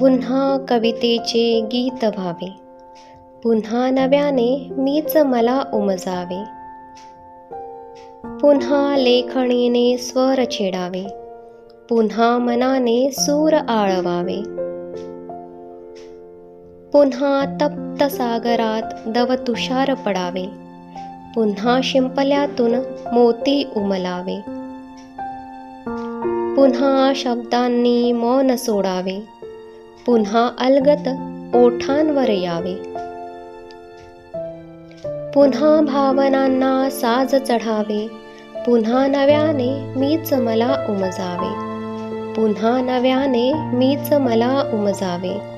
पुन्हा कवितेचे गीत व्हावे. पुन्हा नव्याने मीच मला उमजावे. पुन्हा लेखणीने स्वर छेडावे. पुन्हा मनाने सूर आळवावे. पुन्हा तप्त सागरात दव तुषार पडावे. पुन्हा शिंपल्यातून मोती उमलावे. पुन्हा शब्दांनी मौन सोडावे. पुन्हा अलगत ओठांवर यावे. पुन्हा भावनांना साज चढावे. पुन्हा नव्याने मीच मला उमजावे. पुन्हा नव्याने मीच मला उमजावे.